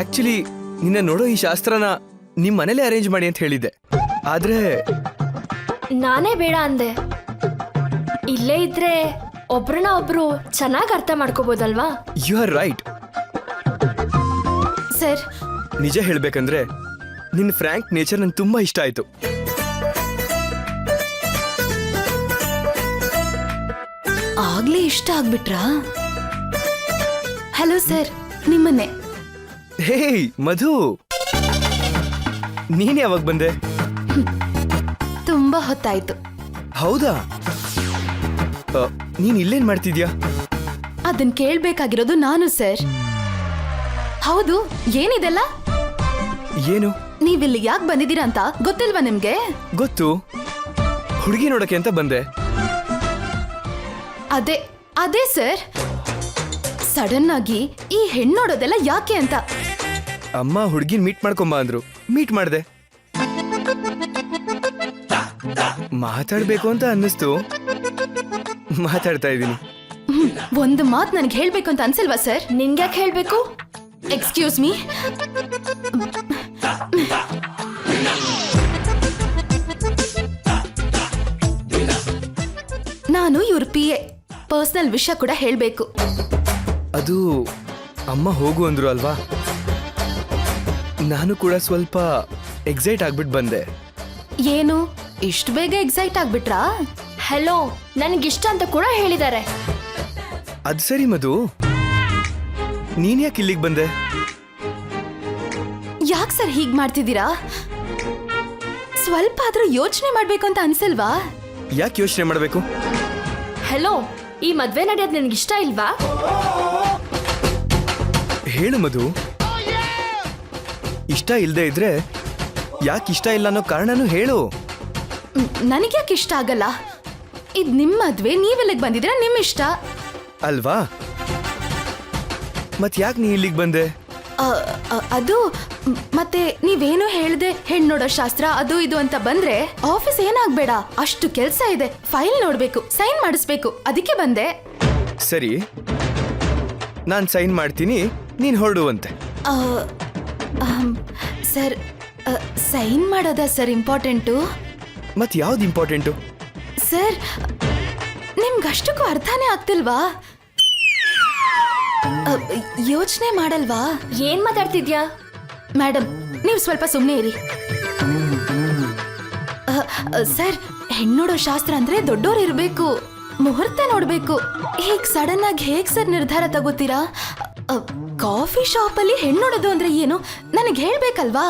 Actually ನಿನ್ನ ನೋಡೋ ಈ ಶಾಸ್ತ್ರನ ನಿಮ್ ಮನೇಲೆ ಅರೇಂಜ್ ಮಾಡಿ ಅಂತ ಹೇಳಿದ್ದೆ. ಆದ್ರೆ ನಾನೇ ಬೇಡ ಅಂದೆ. ಇಲ್ಲೇ ಇದ್ರೆ ಒಬ್ರನ್ನ ಒಬ್ರು ಚೆನ್ನಾಗಿ ಅರ್ಥ ಮಾಡ್ಕೋಬೋದಲ್ವಾ? You are right sir. ನಿಜ ಹೇಳ್ಬೇಕಂದ್ರೆ ನಿನ್ನ ಫ್ರ್ಯಾಂಕ್ ನೇಚರ್ ನಂಗೆ ತುಂಬಾ ಇಷ್ಟ ಆಯ್ತು. ಆಗ್ಲೇ ಇಷ್ಟ ಆಗ್ಬಿಟ್ರಾ? ಹಲೋ ಸರ್ ನಿಮ್ಮನ್ನೇ ಹೇಯ್ ಮಧು. ನೀನ್ ಯಾವಾಗ ಬಂದೆ? ತುಂಬಾ ಹೊತ್ತಾಯ್ತು. ಹೌದಾ? ನೀನ್ ಇಲ್ಲೇನ್ ಮಾಡ್ತಿದ್ಯಾ? ಅದನ್ ಕೇಳ್ಬೇಕಾಗಿರೋದು ನಾನು ಸರ್. ಹೌದು ಏನಿದೆಲ್ಲ? ಏನು? ನೀವಿಲ್ಲಿ ಯಾಕೆ ಬಂದಿದ್ದೀರಾ ಅಂತ ಗೊತ್ತಿಲ್ವಾ ನಿಮ್ಗೆ? ಗೊತ್ತು. ಹುಡುಗಿ ನೋಡಕ್ಕೆ ಅಂತ ಬಂದೆ. ಅದೇ ಅದೇ ಸರ್. ಸಡನ್ ಆಗಿ ಈ ಹೆಣ್ಣೋಡೋದೆಲ್ಲ ಯಾಕೆ ಅಂತ. ಅಮ್ಮ ಹುಡುಗಿನ ಮೀಟ್ ಮಾಡ್ಕೊಂಬ ಅಂದ್ರು. ಮೀಟ್ ಮಾಡ್ದೆ. ಮಾತಾಡ್ಬೇಕು ಅಂತ ಅನ್ನಿಸ್ತು. ಮಾತಾಡ್ತಾ ಇದ್ದೀನಿ. ಒಂದು ಮಾತ್ ನನಗೆ ಹೇಳ್ಬೇಕು ಅಂತ ಅನ್ಸಲ್ವಾ ಸರ್? ನಿನ್ಗ್ಯಾಕೆ ಹೇಳ್ಬೇಕು? ಎಕ್ಸ್ಕ್ಯೂಸ್ ಮೀ ನಾನು ಇವ್ರ ಪಿ ಎ ಪರ್ಸನಲ್ ವಿಷಯ ಕೂಡ ಹೇಳ್ಬೇಕು. ಅದು ಅಮ್ಮ ಹೋಗು ಅಂದ್ರು ಅಲ್ವಾ? ನಾನು ಕೂಡ ಸ್ವಲ್ಪ ಎಕ್ಸೈಟ್ ಆಗ್ಬಿಟ್ಟು ಬಂದೆ. ಏನು? ಇಷ್ಟು ಬೇಗ ಎಕ್ಸೈಟ್ ಆಗ್ಬಿಟ್ರಾ? ಹೆಲೋ ನನಗಿಷ್ಟ ಅಂತ ಕೂಡ ಹೇಳಿದ್ದಾರೆ. ಅದು ಸರಿ ಮಧು. ನೀನ್ ಯಾಕೆ ಇಲ್ಲಿಗೆ ಬಂದೆ? ಯಾಕೆ ಸರ್ ಹೀಗ್ ಮಾಡ್ತಿದ್ದೀರಾ? ಸ್ವಲ್ಪ ಆದ್ರೂ ಯೋಚನೆ ಮಾಡ್ಬೇಕು ಅಂತ ಅನ್ಸಲ್ವಾ? ಯಾಕೆ ಯೋಚನೆ ಮಾಡಬೇಕು? ಹೆಲೋ ಈ ಮದ್ವೆ ನಡೆಯೋದು ನಿನ್ಗಿಷ್ಟ ಇಲ್ವಾ? ಹೇಳು ಮಧು. ಇಷ್ಟ ಇಲ್ಲದೆ ಇದ್ರೆ ಯಾಕೆ ಇಷ್ಟ ಇಲ್ಲ ಅನ್ನೋ ಕಾರಣನೂ ಹೇಳು. ನನಗ್ಯಾಕೆ ಇಷ್ಟ ಆಗಲ್ಲ? ಇದ್ ನಿಮ್ಮ ಮದ್ವೆ ನೀವೆಲ್ಲಿಗೆ ಬಂದಿದ್ದೀರಾ ನಿಮ್ ಇಷ್ಟ? ಅಲ್ವಾ? ಮತ್ ಯಾಕೆ ನೀ ಇಲ್ಲಿಗೆ ಬಂದೆ? ಅದು ಮ್, ಮತ್ತೆ ನೀವೇನು ಹೇಳ್ದೆ ಹೆಣ್ಣು ನೋಡೋ ಶಾಸ್ತ್ರ ಅದು ಇದು ಅಂತ ಬಂದ್ರೆ ಆಫೀಸ್ ಏನಾಗ್ಬೇಡ. ಅಷ್ಟು ಕೆಲ್ಸ ಇದೆ ಫೈಲ್ ನೋಡ್ಬೇಕು ಸೈನ್ ಮಾಡಿಸ್ಬೇಕು ಅದಕ್ಕೆ ಬಂದೆ. ಸರಿ. ನಾನು ಸೈನ್ ಮಾಡ್ತೀನಿ ನೀನ್ ಹೊರಡುವಂತೆ. ಆ, ಸರ್ ಸೈನ್ ಮಾಡೋದಾ ಸರ್ ಇಂಪಾರ್ಟೆಂಟು? ಮತ್ತೆ ಯಾವ್ದು ಇಂಪಾರ್ಟೆಂಟು? ಸರ್ ನಿಮ್ಗಷ್ಟಕ್ಕೂ ಅರ್ಥನೇ ಆಗ್ತಿಲ್ವಾ? ಯೋಚನೆ ಮಾಡಲ್ವಾ? ಏನ್ ಮಾತಾಡ್ತಿದ್ಯಾ? ಮೇಡಮ್ ನೀವು ಸ್ವಲ್ಪ ಸುಮ್ಮನೆ ಇರಿ. ಸರ್ ಹೆಣ್ಣೋಡೋ ಶಾಸ್ತ್ರ ಅಂದ್ರೆ ದೊಡ್ಡೋರು ಇರಬೇಕು ಮುಹೂರ್ತ ನೋಡಬೇಕು. ಹೀಗ್ ಸಡನ್ ಆಗಿ ಹೇಗ್ ಸರ್ ನಿರ್ಧಾರ ತಗೋತೀರಾ? ಕಾಫಿ ಶಾಪ್ ಅಲ್ಲಿ ಹೆಣ್ಣೋಡೋದು ಅಂದ್ರೆ ಏನು? ನನಗೆ ಹೇಳ್ಬೇಕಲ್ವಾ?